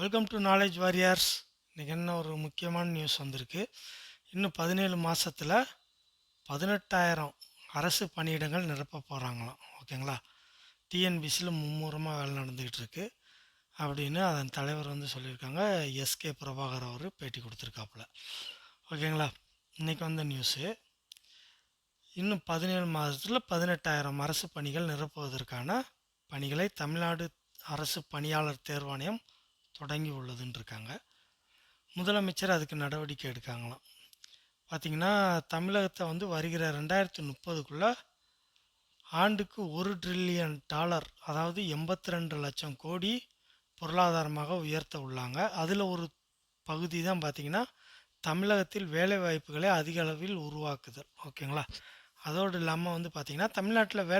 Welcome to knowledge warriors இன்றைக்கி என்ன ஒரு முக்கியமான நியூஸ் வந்திருக்கு? இன்னும் பதினேழு மாதத்தில் பதினெட்டாயிரம் அரசு பணியிடங்கள் நிரப்ப போகிறாங்களாம் ஓகேங்களா? டிஎன்பிசியில் மும்முரமாக வேலை நடந்துக்கிட்டு இருக்கு அப்படின்னு அதன் தலைவர் வந்து சொல்லியிருக்காங்க. எஸ்கே பிரபாகர் அவர் பேட்டி கொடுத்துருக்காப்புல. ஓகேங்களா? இன்றைக்கி வந்த நியூஸு இன்னும் பதினேழு மாதத்தில் பதினெட்டாயிரம் அரசு பணிகள் நிரப்புவதற்கான பணிகளை தமிழ்நாடு அரசு பணியாளர் தேர்வாணையம் தொடங்கி உள்ளதுன்னு இருக்காங்க முதலமைச்சர் அதுக்கு நடவடிக்கை எடுக்காங்களாம். பார்த்திங்கன்னா தமிழகத்தை வந்து வருகிற ரெண்டாயிரத்தி முப்பதுக்குள்ளே ஆண்டுக்கு ஒரு ட்ரில்லியன் டாலர் அதாவது எண்பத்தி ரெண்டு லட்சம் கோடி பொருளாதாரமாக உயர்த்த உள்ளாங்க. அதில் ஒரு பகுதி தான் பார்த்திங்கன்னா தமிழகத்தில் வேலை வாய்ப்புகளை அதிக அளவில் உருவாக்குதல். ஓகேங்களா? அதோடு இல்லாமல் வந்து பார்த்திங்கன்னா தமிழ்நாட்டில் வே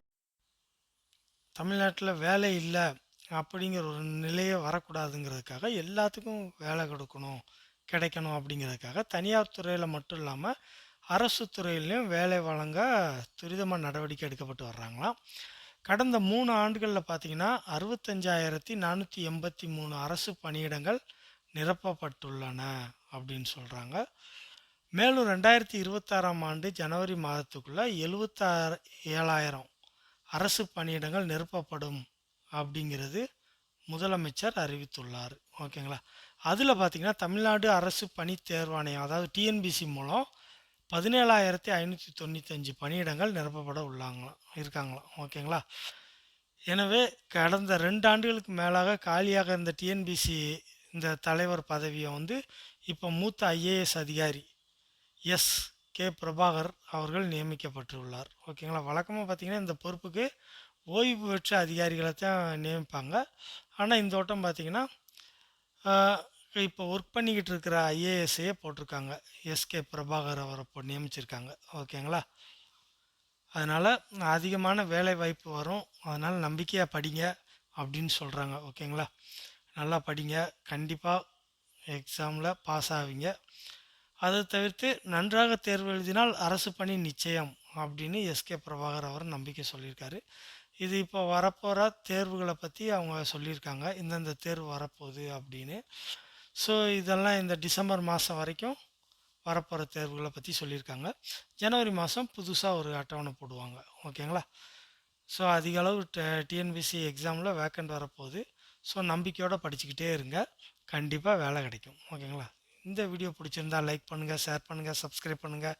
தமிழ்நாட்டில் வேலை இல்லை அப்படிங்கிற ஒரு நிலையே வரக்கூடாதுங்கிறதுக்காக எல்லாத்துக்கும் வேலை கொடுக்கணும் கிடைக்கணும் அப்படிங்கிறதுக்காக தனியார் துறையில் மட்டும் இல்லாமல் அரசு துறையிலையும் வேலை வழங்க துரிதமாக நடவடிக்கை எடுக்கப்பட்டு வர்றாங்களாம். கடந்த மூணு ஆண்டுகளில் பார்த்தீங்கன்னா அறுபத்தஞ்சாயிரத்தி நானூற்றி எண்பத்தி மூணு அரசு பணியிடங்கள் நிரப்பப்பட்டுள்ளன அப்படின்னு சொல்கிறாங்க மேலும் ரெண்டாயிரத்தி இருபத்தாறாம் ஆண்டு ஜனவரி மாதத்துக்குள்ளே எழுபத்தாறு ஏழாயிரம் அரசு பணியிடங்கள் நிரப்பப்படும் அப்படிங்கிறது முதலமைச்சர் அறிவித்துள்ளார். ஓகேங்களா? அதில் பார்த்திங்கன்னா தமிழ்நாடு அரசு பணி தேர்வாணையம் அதாவது டிஎன்பிசி மூலம் பதினேழாயிரத்தி ஐநூற்றி தொண்ணூத்தஞ்சு பணியிடங்கள் நிரப்பப்பட உள்ளாங்களாம் இருக்காங்களாம். ஓகேங்களா? எனவே கடந்த ரெண்டு ஆண்டுகளுக்கு மேலாக காலியாக இருந்த டிஎன்பிசி இந்த தலைவர் பதவியை வந்து இப்போ மூத்த ஐஏஎஸ் அதிகாரி எஸ் கே. பிரபாகர் அவர்கள் நியமிக்கப்பட்டுள்ளார். ஓகேங்களா? வழக்கமாக பார்த்திங்கன்னா இந்த பொறுப்புக்கு ஓய்வு பெற்ற அதிகாரிகளை தான் நியமிப்பாங்க. ஆனால் இந்த வட்டம் பார்த்திங்கன்னா இப்போ ஒர்க் பண்ணிக்கிட்டு இருக்கிற ஐஏஎஸ்ஸையே போட்டிருக்காங்க. எஸ்கே பிரபாகர் அவரை இப்போ நியமிச்சிருக்காங்க. ஓகேங்களா? அதனால் அதிகமான வேலை வாய்ப்பு வரும். அதனால் நம்பிக்கையாக படிங்க அப்படின்னு சொல்கிறாங்க ஓகேங்களா? நல்லா படிங்க. கண்டிப்பாக எக்ஸாமில் பாஸ் ஆவீங்க. அதை தவிர்த்து நன்றாக தேர்வு எழுதினால் அரசு பணி நிச்சயம் அப்படின்னு எஸ்கே பிரபாகர் அவர் நம்பிக்கை சொல்லியிருக்காரு. இது இப்போ வரப்போகிற தேர்வுகளை பற்றி அவங்க சொல்லியிருக்காங்க. இந்தந்த தேர்வு வரப்போகுது அப்படின்னு. ஸோ இதெல்லாம் இந்த டிசம்பர் மாதம் வரைக்கும் வரப்போகிற தேர்வுகளை பற்றி சொல்லியிருக்காங்க. ஜனவரி மாதம் புதுசாக ஒரு அட்டவணை போடுவாங்க. ஓகேங்களா? ஸோ அதிக அளவு டிஎன்பிசி எக்ஸாமில் வேக்கண்ட் வரப்போகுது. ஸோ நம்பிக்கையோடு படிச்சுக்கிட்டே இருங்க. கண்டிப்பாக வேலை கிடைக்கும். ஓகேங்களா? இந்த வீடியோ பிடிச்சிருந்தா லைக் பண்ணுங்கள் ஷேர் பண்ணுங்கள் சப்ஸ்கிரைப் பண்ணுங்கள்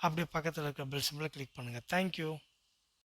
அப்படியே பக்கத்தில் இருக்கிற பெல் சிம்பிளை கிளிக் பண்ணுங்கள் தேங்க்யூ